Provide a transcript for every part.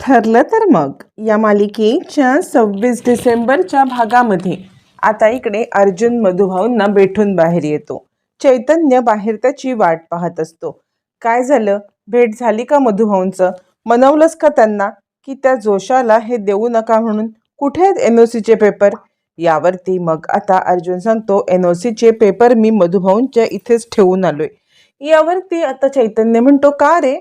ठरलं तर मग. या मालिकेच्या सव्वीस डिसेंबरच्या भागामध्ये आता इकडे अर्जुन मधुभाऊंना भेटून बाहेर येतो. चैतन्य बाहेर त्याची वाट पाहत असतो. काय झालं? भेट झाली का मधुभाऊंचं? मनवलंच का त्यांना की त्या जोशाला हे देऊ नका म्हणून? कुठे आहेत एन ओ सीचे पेपर यावरती मग आता अर्जुन सांगतो एन ओ सीचे पेपर मी मधुभाऊंच्या इथेच ठेवून आलोय. यावरती आता चैतन्य म्हणतो का रे?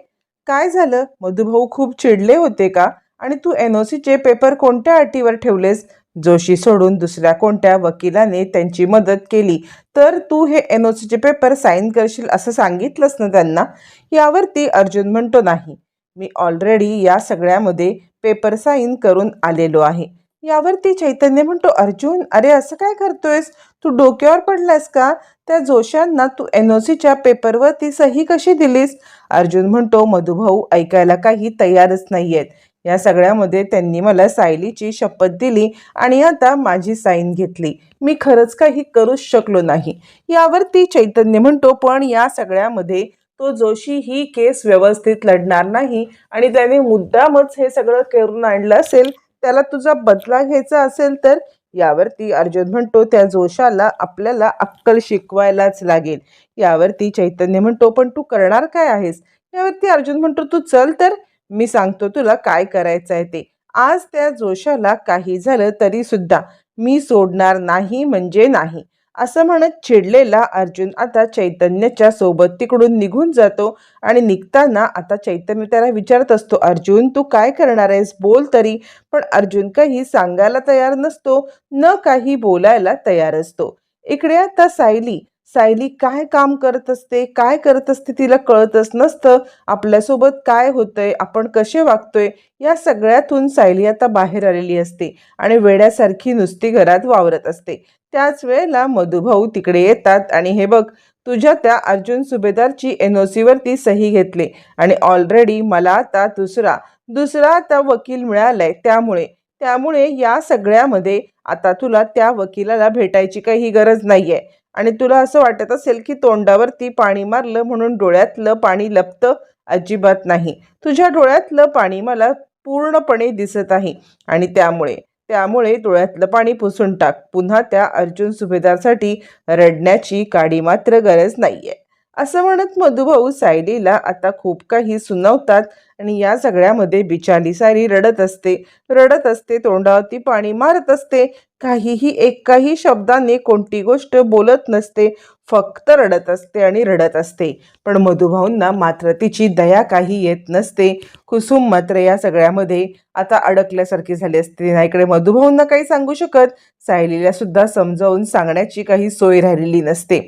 काय झालं? मधुभाऊ खूप चिडले होते का? आणि तू एन ओ सीचे पेपर कोणत्या अटीवर ठेवलेस? जोशी सोडून दुसऱ्या कोणत्या वकिलाने त्यांची मदत केली? तर तू हे एन ओ सीचे पेपर साईन करशील असं सांगितलंस ना त्यांना? यावरती अर्जुन म्हणतो नाही. मी ऑलरेडी या सगळ्यामध्ये पेपर साईन करून आलेलो आहे. यावरती चैतन्य म्हणतो अर्जुन अरे असं काय करतोयस? तू डोक्यावर पडलास का? त्या जोशांना तू एन ओ सीच्या पेपरवरती सही कशी दिलीस? अर्जुन म्हणतो मधुभाऊ ऐकायला काही तयारच नाही आहेत या सगळ्यामध्ये त्यांनी मला सायलीची शपथ दिली आणि आता माझी साईन घेतली. मी खरंच काही करूच शकलो नाही. यावरती चैतन्य म्हणतो पण या सगळ्यामध्ये तो जोशी ही केस व्यवस्थित लढणार नाही आणि त्याने मुद्दामच हे सगळं करून आणलं असेल त्याला तुझा बदला घ्यायचा असेल तर यावरती अर्जुन म्हणतो त्या जोशाला आपल्याला अक्कल शिकवायलाच लागेल. यावरती चैतन्य म्हणतो पण तू करणार काय आहेस? यावरती अर्जुन म्हणतो तू चल तर मी सांगतो तुला काय करायचं आहे ते. आज त्या जोशाला काही झालं तरी सुद्धा मी सोडणार नाही म्हणजे नाही. असं म्हणत चिडलेला अर्जुन आता चैतन्याच्या सोबत तिकडून निघून जातो आणि निघताना आता चैतन्य त्याला विचारत असतो अर्जुन तू काय करणार आहेस? बोल तरी. पण अर्जुन काही सांगायला तयार नसतो न काही बोलायला तयार असतो. इकडे आता सायली सायली काय काम करत असते? काय करत असते तिला कळतच नसतं. आपल्यासोबत काय होतंय? आपण कसे वागतोय? या सगळ्यातून सायली आता बाहेर आलेली असते आणि वेड्यासारखी नुसती घरात वावरत असते. त्याच वेळेला मधुभाऊ तिकडे येतात आणि हे बघ तुझ्या त्या अर्जुन सुभेदारची एन ओ सीवरती सही घेतली आणि ऑलरेडी मला आता दुसरा दुसरा आता वकील मिळालाय त्यामुळे त्यामुळे या सगळ्यामध्ये आता तुला त्या वकिलाला भेटायची काही गरज नाही आहे आणि तुला असं वाटत असेल की तोंडावरती पाणी मारलं म्हणून डोळ्यातलं पाणी लपतं? अजिबात नाही. तुझ्या डोळ्यातलं पाणी मला पूर्णपणे दिसत आहे आणि त्यामुळे. त्यामुळे डोळ्यातलं पाणी पुसून टाक. पुन्हा त्या अर्जुन सुभेदारसाठी रडण्याची काडी मात्र गरज नाही आहे असं म्हणत मधुभाऊ सायलीला आता खूप काही सुनावतात आणि या सगळ्यामध्ये बिचाली सारी रडत असते. रडत असते तोंडावरती पाणी मारत असते. काहीही एकाही शब्दाने कोणती गोष्ट बोलत नसते. फक्त रडत असते आणि रडत असते. पण मधुभाऊंना मात्र तिची दया काही येत नसते. कुसुम मात्र या सगळ्यामध्ये आता अडकल्यासारखी झाली असते. ना इकडे मधुभाऊंना काही सांगू शकत? सायलीला सुद्धा समजावून सांगण्याची काही सोय राहिलेली नसते.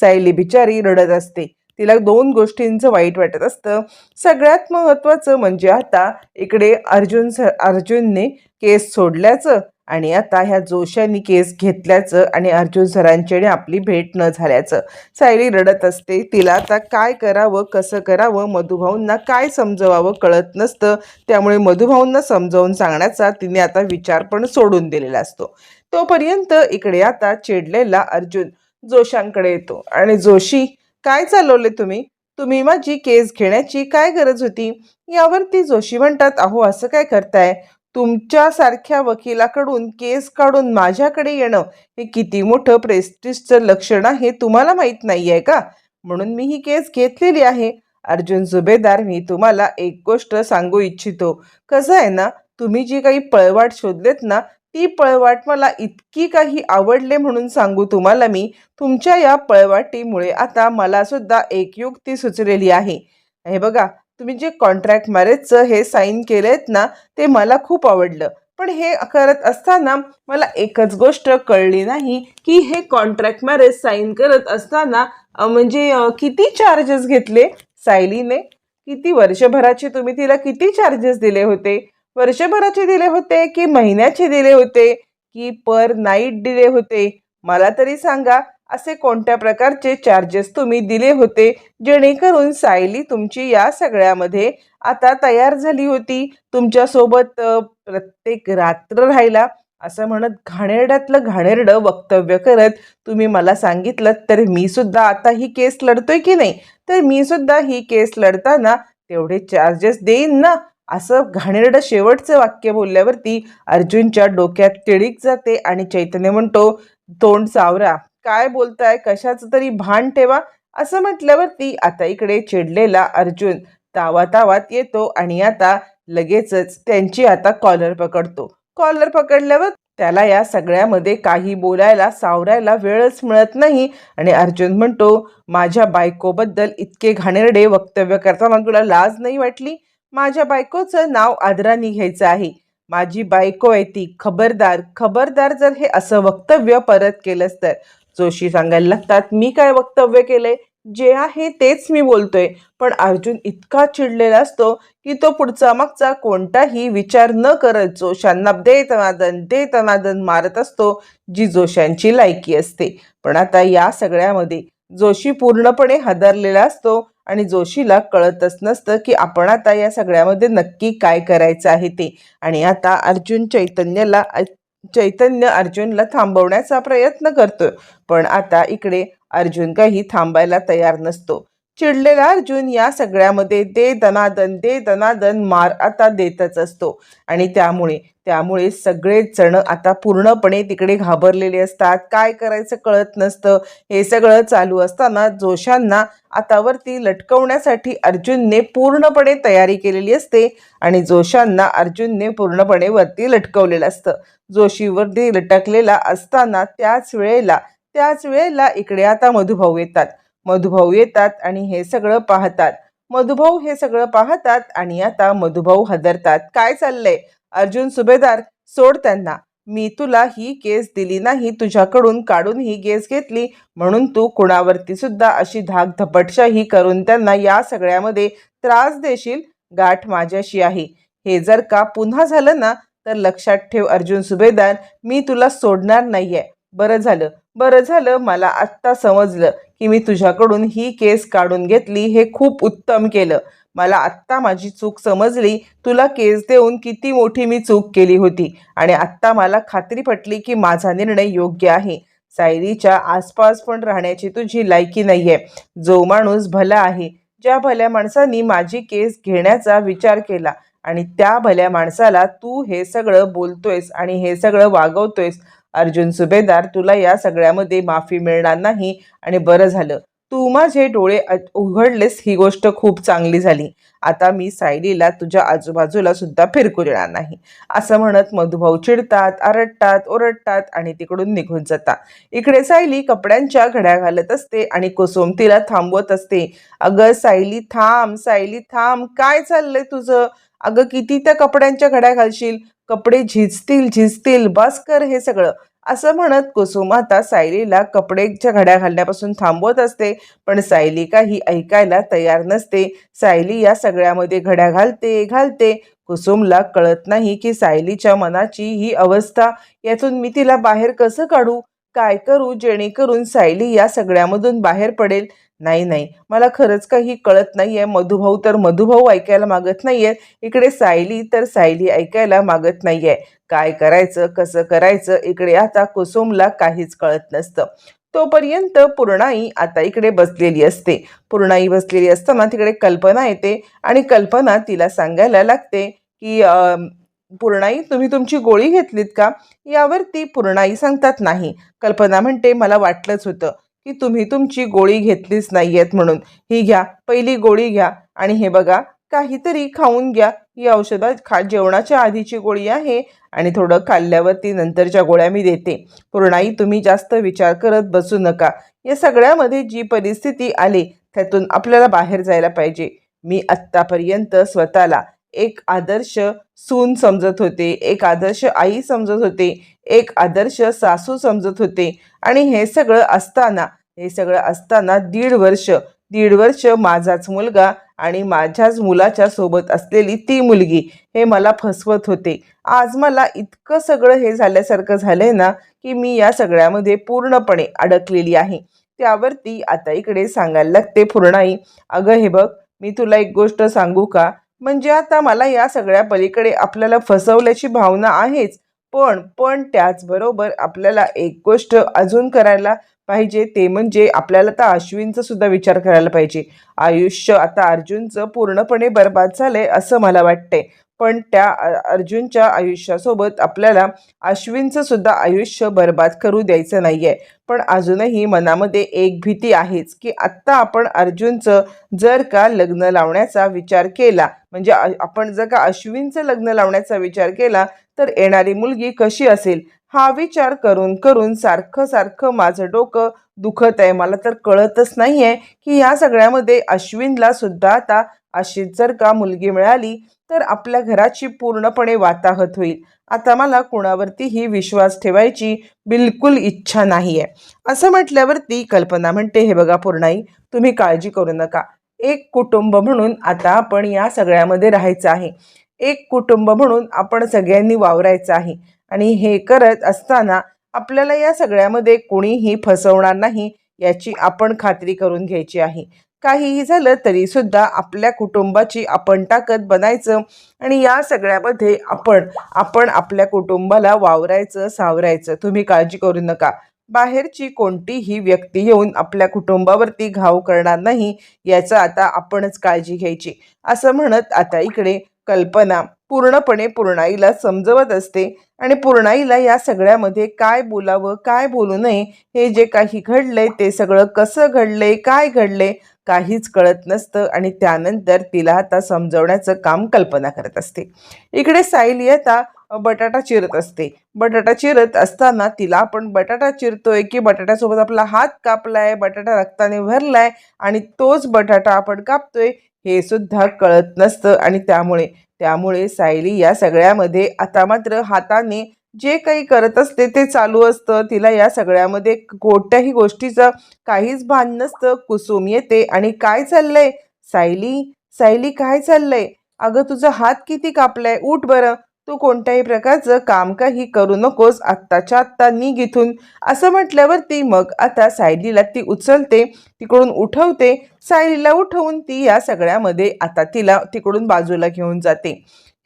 सायली बिचारी रडत असते. तिला दोन गोष्टींचं वाईट वाटत असतं. सगळ्यात महत्त्वाचं म्हणजे आता इकडे अर्जुन स अर्जुनने केस सोडल्याचं आणि आता ह्या जोशांनी केस घेतल्याचं आणि अर्जुन सरांच्याने आपली भेट न झाल्याचं. सायली रडत असते. तिला आता काय करावं कसं करावं मधुभाऊंना काय समजवावं कळत नसतं. त्यामुळे मधुभाऊंना समजावून सांगण्याचा तिने आता विचार पण सोडून दिलेला असतो. तोपर्यंत इकडे आता चिडलेला अर्जुन जोशांकडे येतो. आणि जोशी काय चालवले तुम्ही? तुम्ही माझी केस घेण्याची काय गरज होती? यावर ती जोशी म्हणतात अहो असं काय करताय? तुमच्यासारख्या वकिलाकडून केस काढून माझ्याकडे येणं हे किती मोठं प्रेस्टिजचं लक्षण आहे तुम्हाला माहीत नाही आहे का? म्हणून मी ही केस घेतलेली आहे. अर्जुन जुबेदार मी तुम्हाला एक गोष्ट सांगू इच्छितो. कसं आहे ना तुम्ही जी काही पळवाट शोधलेत ना ती पळवाट मला इतकी काही आवडले म्हणून सांगू तुम्हाला मी. तुमच्या या पळवाटीमुळे आता मला सुद्धा एक युक्ती सुचलेली आहे. हे बघा तुम्ही जे कॉन्ट्रॅक्ट मॅरेजचं हे साईन केलेत ना ते मला खूप आवडलं. पण हे करत असताना मला एकच गोष्ट कळली नाही की हे कॉन्ट्रॅक्ट मॅरेज साईन करत असताना म्हणजे किती चार्जेस घेतले सायलीने? किती वर्षभराचे तुम्ही तिला किती चार्जेस दिले होते? वर्षभराचे दिले होते की महिन्याचे दिले होते? की पर नाईट दिले होते? मला तरी सांगा असे कोणत्या प्रकारचे चार्जेस तुम्ही दिले होते? जेणेकरून सायली तुमची या सगळ्यामध्ये आता तयार झाली होती. तुमच्यासोबत प्रत्येक रात्र राहिला. असं म्हणत घाणेरड्यातलं घाणेरडं वक्तव्य करत तुम्ही मला सांगितलं तर मी सुद्धा आता ही केस लढतोय की नाही? तर मी सुद्धा ही केस लढताना तेवढे चार्जेस देईन ना. असं घाणेरडं शेवटचं वाक्य बोलल्यावरती अर्जुनच्या डोक्यात तिळीक जाते आणि चैतन्य म्हणतो तोंड सावरा काय बोलताय? कशाचं तरी भान ठेवा. असं म्हटल्यावरती आता इकडे चिडलेला अर्जुन तावा तावात येतो आणि आता लगेचच त्यांची आता कॉलर पकडतो. कॉलर पकडल्यावर त्याला या सगळ्यामध्ये काही बोलायला सावरायला वेळच मिळत नाही आणि अर्जुन म्हणतो माझ्या बायकोबद्दल इतके घाणेरडे वक्तव्य करताना तुला लाज नाही वाटली? माझ्या बायकोचं नाव आदराने घ्यायचं आहे. माझी बायको आहे ती खबरदार. खबरदार जर हे असं वक्तव्य परत केलंस तर. जोशी सांगायला लागतात मी काय वक्तव्य केलंय? जे आहे तेच मी बोलतोय पण अर्जुन इतका चिडलेला असतो की तो पुढचा मागचा कोणताही विचार न करत जोशांना दे तनादन दे तनादन मारत असतो जी जोशांची लायकी असते. पण आता या सगळ्यामध्ये जोशी पूर्णपणे हादरलेला असतो आणि जोशीला कळतच नसतं की आपण आता या सगळ्यामध्ये नक्की काय करायचं आहे ते. आणि आता अर्जुन चैतन्याला चैतन्य अर्जुनला थांबवण्याचा प्रयत्न करतोय. पण आता इकडे अर्जुन काही थांबायला तयार नसतो. चिडलेला अर्जुन या सगळ्यामध्ये दे दनादन दे दनादन मार आता देतच असतो. आणि त्यामुळे त्यामुळे सगळेच जण आता पूर्णपणे तिकडे घाबरलेले असतात. काय करायचं कळत नसतं. हे सगळं चालू असताना जोशांना आता वरती लटकवण्यासाठी अर्जुनने पूर्णपणे तयारी केलेली असते आणि जोशांना अर्जुनने पूर्णपणे वरती लटकवलेलं असतं. जोशीवरती लटकलेला असताना त्याच वेळेला त्याच वेळेला इकडे आता मधुभाऊ येतात. मधुभाऊ येतात आणि हे सगळं पाहतात. मधुभाऊ हे सगळं पाहतात आणि आता मधुभाऊ हदरतात. काय चाललंय? अर्जुन सुभेदार सोड त्यांना. मी तुला ही केस दिली नाही तुझ्याकडून काढून ही केस घेतली. म्हणून तू कुणावरती सुद्धा अशी धाक धपटशाही करून त्यांना या सगळ्यामध्ये त्रास देशील? गाठ माझ्याशी आहे. हे जर का पुन्हा झालं ना तर लक्षात ठेव अर्जुन सुभेदार मी तुला सोडणार नाहीये. बरं झालं. बरं झालं मला आत्ता समजलं की मी तुझ्याकडून ही केस काढून घेतली हे खूप उत्तम केलं. मला आत्ता माझी चूक समजली. तुला केस देऊन किती मोठी मी चूक केली होती. आणि आत्ता मला खात्री पटली की माझा निर्णय योग्य आहे. सायरीच्या आसपास पण राहण्याची तुझी लायकी नाहीये. जो माणूस भला आहे ज्या भल्या माणसांनी माझी केस घेण्याचा विचार केला आणि त्या भल्या माणसाला तू हे सगळं बोलतोयस आणि हे सगळं वागवतोयस अर्जुन सुभेदार तुला या सगळ्यामध्ये माफी मिळणार नाही आणि बरं झालं. तू माझे डोळे उघडलेस ही गोष्ट खूप चांगली झाली. आता मी सायलीला तुझ्या आजूबाजूला सुद्धा फिरकू देणार नाही. असं म्हणत मधुभाऊ चिडतात आरडतात ओरडतात आणि तिकडून निघून जातात. इकडे सायली कपड्यांच्या घड्या घालत असते आणि कुसुम तिला थांबवत असते. अगं सायली थांब सायली थांब काय चाललंय तुझं? अगं किती त्या कपड्यांच्या घड्या घालशील? कपडे झिजतील झिजतील बस कर हे सगळं. असं म्हणत कुसुम आता सायलीला कपडेच्या घड्या घालण्यापासून थांबवत असते पण सायली काही ऐकायला तयार नसते. सायली या सगळ्यामध्ये घड्या घालते घालते. कुसुमला कळत नाही की सायलीच्या मनाची ही अवस्था यातून मी तिला बाहेर कसं काढू? काय करू जेणेकरून सायली या सगळ्यामधून बाहेर पडेल? नाही नाही. मला खरंच काही कळत नाहीये. मधुभाऊ तर मधुभाऊ ऐकायला मागत नाहीये इकडे सायली तर सायली ऐकायला मागत नाहीये. काय करायचं कसं करायचं इकडे आता कुसुमला काहीच कळत नसतं. तोपर्यंत पूर्णाई आता इकडे बसलेली असते. पूर्णाई बसलेली असताना तिकडे कल्पना येते आणि कल्पना तिला सांगायला लागते की पूर्णाई तुम्ही तुमची गोळी घेतलीत का? यावरती पूर्णाई सांगतात नाही. कल्पना म्हणते मला वाटलंच होतं. की तुम्ही तुमची गोळी घेतलीच नाहीयेत म्हणून. ही घ्या पहिली गोळी घ्या आणि हे बघा काहीतरी खाऊन घ्या. ही औषधं खा जेवणाच्या आधीची गोळी आहे आणि थोडं खाल्ल्यावरती नंतरच्या गोळ्या मी देते. पूर्णाई तुम्ही जास्त विचार करत बसू नका. या सगळ्यामध्ये जी परिस्थिती आली त्यातून आपल्याला बाहेर जायला पाहिजे. मी आत्तापर्यंत स्वतःला एक आदर्श सून समजत होते एक आदर्श आई समजत होते एक आदर्श सासू समजत होते. आणि हे सगळं असताना हे सगळं असताना दीड वर्ष दीड वर्ष माझाच मुलगा आणि माझ्याच मुलाच्या सोबत असलेली ती मुलगी हे मला फसवत होते. आज मला इतकं सगळं हे झाल्यासारखं झालंय ना की मी या सगळ्यामध्ये पूर्णपणे अडकलेली आहे. त्यावरती आता इकडे सांगायला लागते पूर्णाई. अगं हे बघ मी तुला एक गोष्ट सांगू का? म्हणजे आता मला या सगळ्या पलीकडे आपल्याला फसवल्याची भावना आहेच. पण पण त्याचबरोबर आपल्याला एक गोष्ट अजून करायला पाहिजे ते म्हणजे आपल्याला आता अश्विनचा सुद्धा विचार करायला पाहिजे. आयुष्य आता अर्जुनचं पूर्णपणे बर्बाद झालंय असं मला वाटतंय. पण त्या अर्जुनच्या आयुष्यासोबत आपल्याला अश्विनचं सुद्धा आयुष्य बर्बाद करू द्यायचं नाही आहे पण अजूनही मनामध्ये एक भीती आहेच की आत्ता आपण अर्जुनचं जर का लग्न लावण्याचा विचार केला म्हणजे आपण जर का अश्विनचं लग्न लावण्याचा विचार केला तर येणारी मुलगी कशी असेल? हा विचार करून करून सारखं सारखं माझं डोकं दुखत आहे. मला तर कळतच नाही आहे की या सगळ्यामध्ये अश्विनला सुद्धा आता अशी जर का मुलगी मिळाली तर आपल्या घराची पूर्णपणे वाताहत होईल. आता मला कुणावरतीही विश्वास ठेवायची बिलकुल इच्छा नाही आहे असं म्हटल्यावरती कल्पना म्हणते हे बघा पूर्णाई तुम्ही काळजी करू नका. एक कुटुंब म्हणून आता आपण या सगळ्यामध्ये राहायचं आहे. एक कुटुंब म्हणून आपण सगळ्यांनी वावरायचं आहे. आणि हे करत असताना आपल्याला या सगळ्यामध्ये कोणीही फसवणार नाही याची आपण खात्री करून घ्यायची आहे. काहीही झालं तरीसुद्धा आपल्या कुटुंबाची आपण ताकद बनायचं आणि या सगळ्यामध्ये आपण आपण आपल्या कुटुंबाला वावरायचं सावरायचं. तुम्ही काळजी करू नका. बाहेरची कोणतीही व्यक्ती येऊन आपल्या कुटुंबावरती घाव करणार नाही याचं आता आपणच काळजी घ्यायची. असं म्हणत आता इकडे कल्पना पूर्णपणे पूर्णाईला समजवत असते आणि पूर्णाईला या सगळ्यामध्ये काय बोलावं काय बोलू नये हे जे काही घडलंय ते सगळं कसं घडलंय काय घडलंय काहीच कळत नसतं आणि त्यानंतर तिला आता समजवण्याचं काम कल्पना करत असते. इकडे सायली आता बटाटा चिरत असते. बटाटा चिरत असताना तिला आपण बटाटा चिरतोय की बटाट्यासोबत आपला हात कापलाय बटाटा रक्ताने भरलाय आणि तोच बटाटा आपण कापतोय हे सुद्धा कळत नसतं आणि त्यामुळे त्यामुळे सायली या सगळ्यामध्ये आता मात्र हाताने जे काही करत असते ते चालू असतं. तिला या सगळ्यामध्ये कोणत्याही गोष्टीचं काहीच भान नसतं. कुसुम येते आणि काय चाललंय? सायली सायली काय चाललंय? अगं तुझा हात किती कापलाय? उठ बरं. तू कोणत्याही प्रकारचं काम काही करू नकोस आत्ताच्या आत्ता निघ इथून. असं म्हटल्यावरती मग आता सायलीला ती उचलते तिकडून उठवते. सायलीला उठवून ती या सगळ्यामध्ये आता तिला तिकडून बाजूला घेऊन जाते.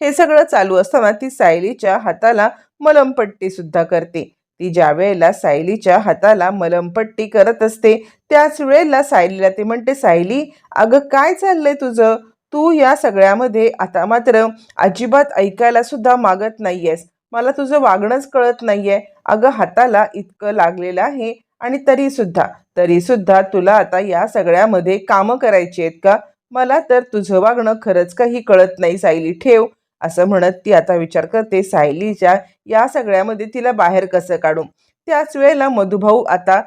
हे सगळं चालू असताना ती सायलीच्या हाताला मलमपट्टी सुद्धा करते. ती ज्या वेळेला सायलीच्या हाताला मलमपट्टी करत असते त्याच वेळेला सायलीला ती म्हणते सायली अगं काय चाललंय तुझं? तू या सगळ्यामध्ये आता मात्र अजिबात ऐकायला सुद्धा मागत नाहीयेस. मला तुझं वागणंच कळत नाहीये. अगं हाताला इतकं लागलेलं आहे आणि तरी सुद्धा तरी सुद्धा तुला आता या सगळ्यामध्ये कामं करायची आहेत का? मला तर तुझं वागणं खरंच काही कळत नाही सायली. ठेव. असं म्हणत ती आता विचार करते. सायलीच्या या सगळ्यामध्ये तिला बाहेर कसं काढू? त्याच वेळेला मधुभाऊ आता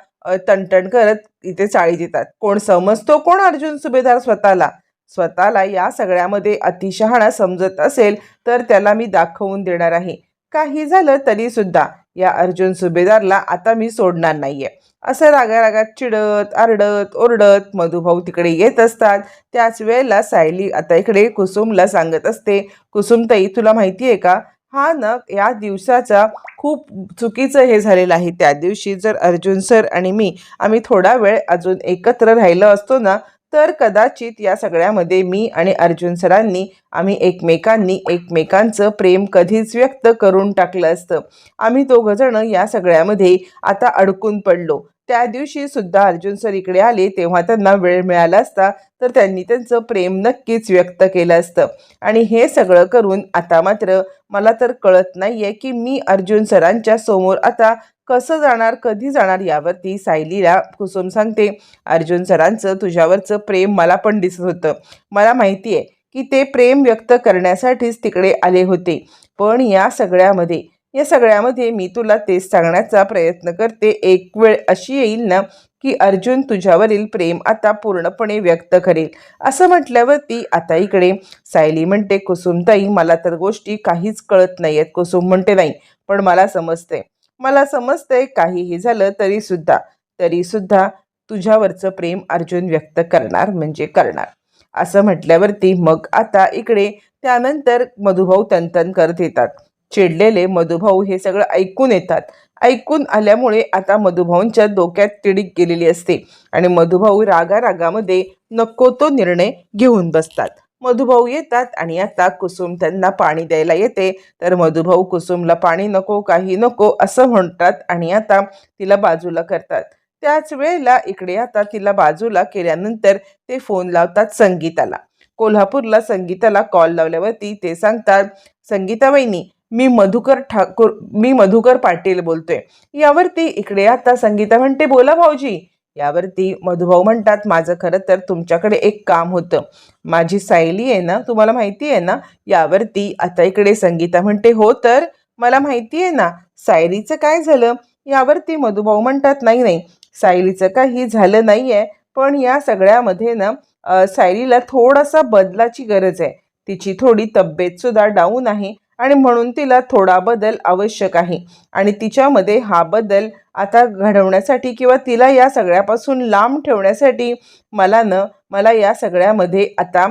तणतण करत इथे चाळी देतात कोण समजतो? कोण अर्जुन सुभेदार स्वतःला? स्वतःला या सगळ्यामध्ये अतिशहाणा समजत असेल तर त्याला मी दाखवून देणार आहे. काही झालं तरी सुद्धा या अर्जुन सुभेदारला आता मी सोडणार नाहीये. असं रागा रागात चिडत आरडत ओरडत मधुभाऊ तिकडे येत असतात. त्याच वेळेला सायली आता इकडे कुसुमला सांगत असते कुसुमताई तुला माहिती आहे का? हा न या दिवसाचा खूप चुकीचं हे झालेलं आहे. त्या दिवशी जर अर्जुन सर आणि मी आम्ही थोडा वेळ अजून एकत्र राहिलो असतो ना तर कदाचित या सगळ्यामध्ये मी आणि अर्जुन सरांनी आम्ही एकमेकांनी एकमेकांचं प्रेम कधीच व्यक्त करून टाकलं असतं. आम्ही दोघंजणं या सगळ्यामध्ये आता अडकून पडलो. त्या दिवशी सुद्धा अर्जुन सर इकडे आले तेव्हा त्यांना वेळ मिळाला असता तर त्यांनी त्यांचं प्रेम नक्कीच व्यक्त केलं असतं. आणि हे सगळं करून आता मात्र मला तर कळत नाही आहे की मी अर्जुन सरांच्या समोर आता कसं जाणार कधी जाणार यावरती सायलीला कुसुम सांगते. अर्जुन सरांचं तुझ्यावरचं प्रेम मला पण दिसत होतं. मला माहिती आहे की ते प्रेम व्यक्त करण्यासाठीच तिकडे आले होते. पण या सगळ्यामध्ये या सगळ्यामध्ये मी तुला तेच सांगण्याचा प्रयत्न करते. एक वेळ अशी येईल ना की अर्जुन तुझ्यावरील प्रेम आता पूर्णपणे व्यक्त करेल. असं म्हटल्यावरती आता इकडे सायली म्हणते कुसुमताई मला तर गोष्टी काहीच कळत नाही आहेत कुसुम म्हणते नाही पण मला समजते मला समजतंय काहीही झालं तरी सुद्धा तरी सुद्धा तुझ्यावरचं प्रेम अर्जुन व्यक्त करणार म्हणजे करणार. असं म्हटल्यावरती मग आता इकडे त्यानंतर मधुभाऊ तनतन करत येतात चिडलेले मधुभाऊ हे सगळं ऐकून येतात. ऐकून आल्यामुळे आता मधुभाऊंच्या डोक्यात तिडीक गेलेली असते आणि मधुभाऊ रागा रागामध्ये नको तो निर्णय घेऊन बसतात. मधुभाऊ येतात आणि आता कुसुम त्यांना पाणी द्यायला येते. तर मधुभाऊ कुसुमला पाणी नको काही नको असं म्हणतात आणि आता तिला बाजूला करतात. त्याच वेळेला इकडे आता तिला बाजूला केल्यानंतर ते फोन लावतात संगीताला. कोल्हापूरला संगीताला कॉल लावल्यावरती ते सांगतात संगीता वहिनी मी मधुकर ठाकूर मी मधुकर पाटील बोलतोय. यावरती इकडे आता संगीता म्हणते बोला भाऊजी. यावरती मधुभाऊ म्हणतात माझं खरं तर तुमच्याकडे एक काम होतं. माझी सायली आहे ना तुम्हाला माहिती आहे ना यावरती आता इकडे संगीता म्हणते हो तर मला माहिती आहे ना सायलीचं काय झालं? यावरती मधुभाऊ म्हणतात नाही नाही सायलीचं काही झालं नाही आहे पण या सगळ्यामध्ये ना सायलीला थोडासा बदलाची गरज आहे. तिची थोडी तब्येतसुद्धा डाऊन आहे. आणि म्हणून तिला थोडा बदल आवश्यक आहे. आणि तिच्यामध्ये हा बदल आता घडवण्यासाठी किंवा तिला या सगळ्यापासून लांब ठेवण्यासाठी मला न मला या सगळ्यामध्ये आता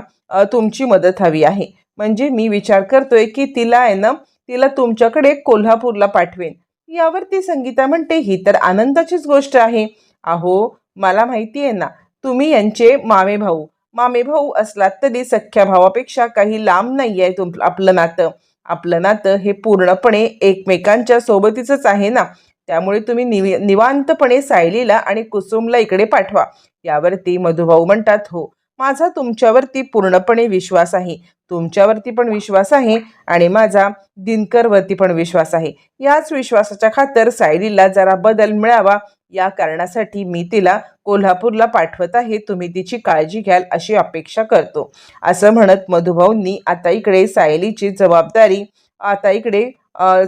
तुमची मदत हवी आहे. म्हणजे मी विचार करतोय की तिला आहे ना तिला तुमच्याकडे कोल्हापूरला पाठवेन. यावरती संगीता म्हणते ही तर आनंदाचीच गोष्ट आहे. अहो मला माहिती आहे ना तुम्ही यांचे मामे भाऊ. मामे भाऊ असलात तरी सख्ख्या भावापेक्षा काही लांब नाही आहे तुम आपलं नातं. आपलं नातं हे पूर्णपणे एकमेकांच्या सोबतीचंच आहे ना? त्यामुळे तुम्ही निवि निवांतपणे सायलीला आणि कुसुमला इकडे पाठवा. यावरती मधुभाऊ म्हणतात हो माझा तुमच्यावरती पूर्णपणे विश्वास आहे. तुमच्यावरती पण विश्वास आहे आणि माझा दिनकरवरती पण विश्वास आहे. याच विश्वासाच्या खातर सायलीला जरा बदल मिळावा या कारणासाठी मी तिला कोल्हापूरला पाठवत आहे. तुम्ही तिची काळजी घ्याल अशी अपेक्षा करतो. असं म्हणत मधुभाऊंनी आता इकडे सायलीची जबाबदारी आता इकडे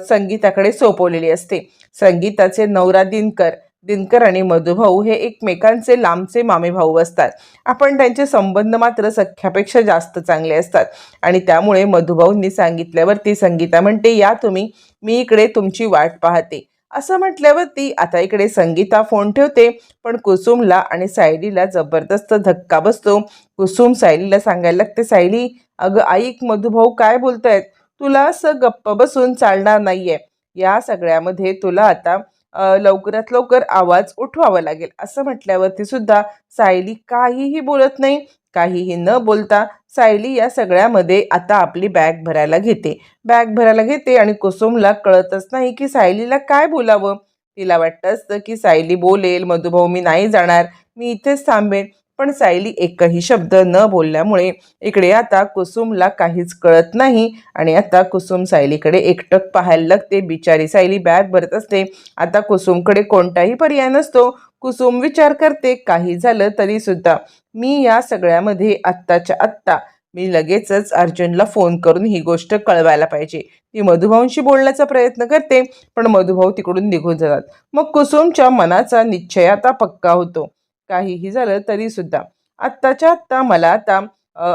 संगीताकडे सोपवलेली असते. संगीताचे नवरा दिनकर दिनकर आणि मधुभाऊ हे एकमेकांचे लांबचे मामेभाऊ असतात. आपण त्यांचे संबंध मात्र सख्यापेक्षा जास्त चांगले असतात. आणि त्यामुळे मधुभाऊंनी सांगितल्यावरती संगीता म्हणते या तुम्ही मी इकडे तुमची वाट पाहते. असं म्हटल्यावरती आता इकडे संगीता फोन ठेवते पण कुसुमला आणि सायलीला जबरदस्त धक्का बसतो. कुसुम सायलीला सांगायला लागते सायली अगं ऐक मधुभाऊ काय बोलतायत? तुला असं गप्प बसून चालणार नाहीये. या सगळ्यामध्ये तुला आता लवकरात लवकर आवाज उठवावा लागेल. असं म्हटल्यावरती सुद्धा सायली काहीही बोलत नाही. काहीही न बोलता सायली या सगळ्यामध्ये आता आपली बॅग भरायला घेते. बॅग भरायला घेते आणि कुसुमला कळतच नाही की सायलीला काय बोलावं. तिला वाटतं असतं की सायली बोलेल मधुभाऊ मी नाही जाणार मी इथेच थांबेन. पण सायली एकही शब्द न बोलल्यामुळे इकडे आता कुसुमला काहीच कळत नाही आणि आता कुसुम सायलीकडे एकटक पाहायला लागते. बिचारी सायली बॅग भरत असते. आता कुसुमकडे कोणताही पर्याय नसतो. कुसुम विचार करते काही झालं तरी सुद्धा मी या सगळ्यामध्ये आत्ताच्या आत्ता. मी लगेचच अर्जुनला फोन करून ही गोष्ट कळवायला पाहिजे. ती मधुभाऊंशी बोलण्याचा प्रयत्न करते पण मधुभाऊ तिकडून निघून जातात. मग कुसुमच्या मनाचा निश्चय आता पक्का होतो. काहीही झालं तरी सुद्धा आत्ताच्या आत्ता मला आता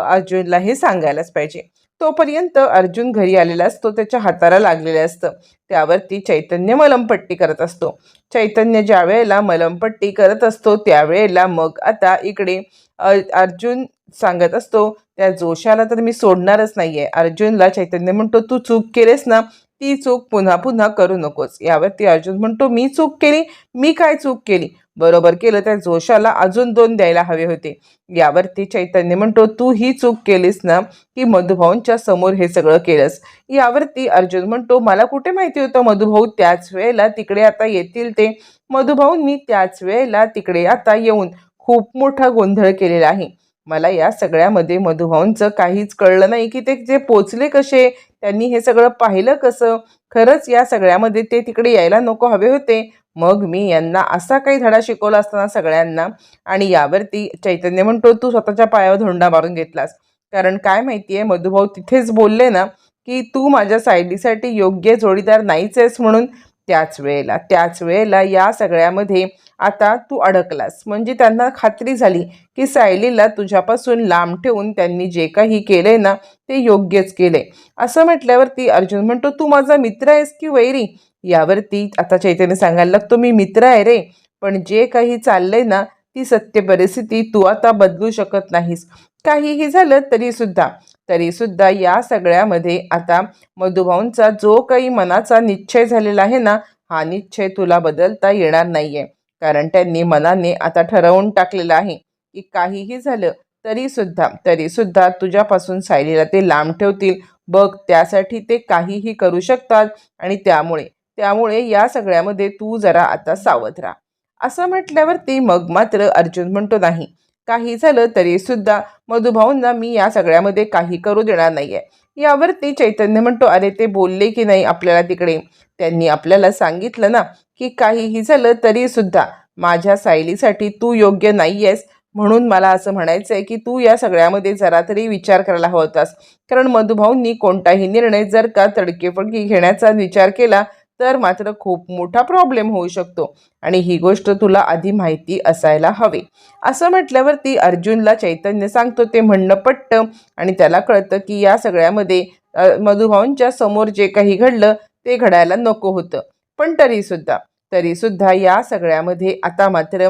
अर्जुनला हे सांगायलाच पाहिजे. तोपर्यंत अर्जुन घरी आलेला असतो त्याच्या हाताला लागलेलं असतं. त्यावरती चैतन्य मलमपट्टी करत असतो. चैतन्य ज्या वेळेला मलमपट्टी करत असतो त्यावेळेला मग आता इकडे अर्जुन सांगत असतो त्या जोशाला तर मी सोडणारच नाही आहे अर्जुनला चैतन्य म्हणतो तू चूक केलेस ना ती चूक पुन्हा पुन्हा करू नकोस. यावरती अर्जुन म्हणतो मी चूक केली? मी काय चूक केली? बरोबर केलं त्या जोशाला अजून दोन द्यायला हवे होते. यावरती चैतन्य म्हणतो तू ही चूक केलीस ना की मधुभाऊंच्या समोर हे सगळं केलंस. यावरती अर्जुन म्हणतो मला कुठे माहिती होतं मधुभाऊ त्याच वेळेला तिकडे आता येतील ते? मधुभाऊंनी त्याच वेळेला तिकडे आता येऊन खूप मोठा गोंधळ केलेला आहे. मला या सगळ्यामध्ये मधुभाऊंचं काहीच कळलं नाही की ते जे पोचले कसे? त्यांनी हे सगळं पाहिलं कसं? खरंच या सगळ्यामध्ये ते तिकडे यायला नको हवे होते. मग मी यांना असा काही धडा शिकवला असताना सगळ्यांना आणि यावरती चैतन्य म्हणतो तू स्वतःच्या पायावर धोंडा मारून घेतलास. कारण काय माहिती आहे मधुभाऊ तिथेच बोलले ना की तू माझ्या सायलीसाठी योग्य जोडीदार नाहीच आहेस म्हणून. त्याच वेळेला त्याच वेळेला या सगळ्यामध्ये आता तू अडकलास. म्हणजे त्यांना खात्री झाली की सायलीला तुझ्यापासून लांब ठेवून त्यांनी जे काही केलंय ना ते योग्यच केले असं म्हटल्यावरती अर्जुन म्हणतो तू माझा मित्र आहेस की वैरी? यावरती आता चैतन्य सांगायला लागतो मी मित्र आहे रे पण जे काही चाललंय ना ती सत्य परिस्थिती तू आता बदलू शकत नाहीस. काहीही झालं तरी सुद्धा तरी सुद्धा या सगळ्यामध्ये आता मधुभाऊंचा जो काही मनाचा निश्चय झालेला आहे ना हा निश्चय तुला बदलता येणार नाहीये. कारण त्यांनी मनाने आता ठरवून टाकलेलं आहे की काहीही झालं तरी सुद्धा तरी सुद्धा तुझ्यापासून सायलीला ते लांब ठेवतील. बघ त्यासाठी ते काहीही करू शकतात आणि त्यामुळे त्यामुळे या सगळ्यामध्ये तू जरा आता सावध राहा. असं म्हटल्यावरती मग मात्र अर्जुन म्हणतो नाही काही झालं तरी सुद्धा मधुभाऊंना मी या सगळ्यामध्ये काही करू देणार नाहीये. यावरती चैतन्य म्हणतो अरे ते बोलले की नाही आपल्याला तिकडे? त्यांनी आपल्याला सांगितलं ना की काहीही झालं तरी सुद्धा माझ्या सायलीसाठी तू योग्य नाही आहेस म्हणून मला असं म्हणायचं आहे की तू या सगळ्यामध्ये जरा तरी विचार करायला हवा होतास. कारण मधुभाऊंनी कोणताही निर्णय जर का तडकेफडकी घेण्याचा विचार केला तर मात्र खूप मोठा प्रॉब्लेम होऊ शकतो. आणि ही गोष्ट तुला आधी माहिती असायला हवी. असं म्हटल्यावरती अर्जुनला चैतन्य सांगतो. ते म्हणणं पटतं आणि त्याला कळतं की या सगळ्यामध्ये मधुभाऊंच्या समोर जे काही घडलं ते घडायला नको होतं. पण तरीसुद्धा तरीसुद्धा या सगळ्यामध्ये आता मात्र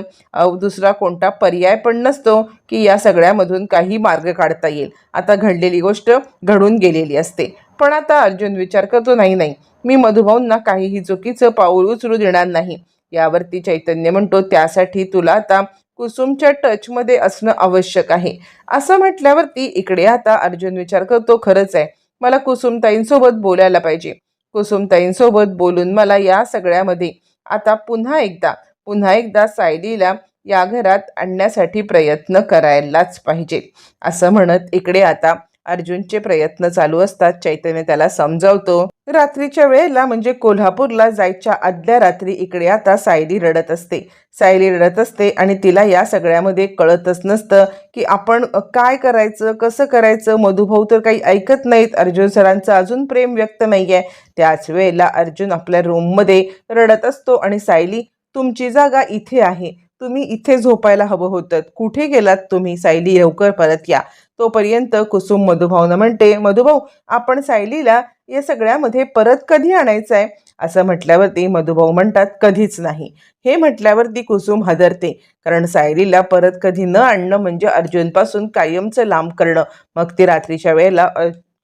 दुसरा कोणता पर्याय पण नसतो की या सगळ्यामधून काही मार्ग काढता येईल. आता घडलेली गोष्ट घडून गेलेली असते. पण आता अर्जुन विचार करतो नाही नाही मी मधुभाऊंना काहीही चुकीचं पाऊल उचलू देणार नाही. यावरती चैतन्य म्हणतो त्यासाठी तुला आता कुसुमच्या टचमध्ये असणं आवश्यक आहे. असं म्हटल्यावरती इकडे आता अर्जुन विचार करतो खरंच आहे मला कुसुमताईंसोबत बोलायला पाहिजे. कुसुमताईंसोबत बोलून मला या सगळ्यामध्ये आता पुन्हा एकदा पुन्हा एकदा सायलीला या घरात आणण्यासाठी प्रयत्न करायलाच पाहिजे. असं म्हणत इकडे आता अर्जुनचे प्रयत्न चालू असतात. चैतन्य त्याला समजावतो. रात्रीच्या वेळेला म्हणजे कोल्हापूरला जायच्या आदल्या रात्री इकडे आता सायली रडत असते. सायली रडत असते आणि तिला या सगळ्यामध्ये कळतच नसतं की आपण काय करायचं कसं करायचं? मधुभाऊ तर काही ऐकत नाहीत. अर्जुन सरांचं अजून प्रेम व्यक्त नाही आहे त्याच वेळेला अर्जुन आपल्या रूममध्ये रडत असतो आणि सायली तुमची जागा इथे आहे. तुम्ही इथे झोपायला हवं होतं. कुठे गेलात तुम्ही? सायली लवकर परत या. तोपर्यंत कुसुम मधुभाऊनं म्हणते मधुभाऊ आपण सायलीला या सगळ्यामध्ये परत कधी आणायचं आहे असं म्हटल्यावरती मधुभाऊ म्हणतात कधीच नाही. हे म्हटल्यावरती कुसुम हदरते कारण सायलीला परत कधी न आणणं म्हणजे अर्जुनपासून कायमचं लांब करणं. मग ती रात्रीच्या वेळेला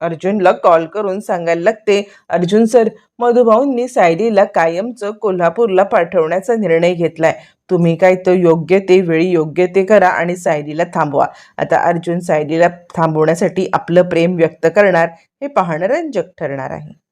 अर्जुनला कॉल करून सांगायला लागते. अर्जुन सर मधुभाऊंनी सायलीला कायमचं कोल्हापूरला पाठवण्याचा निर्णय घेतलाय. तुम्ही काय तो योग्य ते वेळी योग्य ते करा आणि सायलीला थांबवा. आता अर्जुन सायलीला थांबवण्यासाठी आपलं प्रेम व्यक्त करणार हे पाहणं रंजक ठरणार आहे.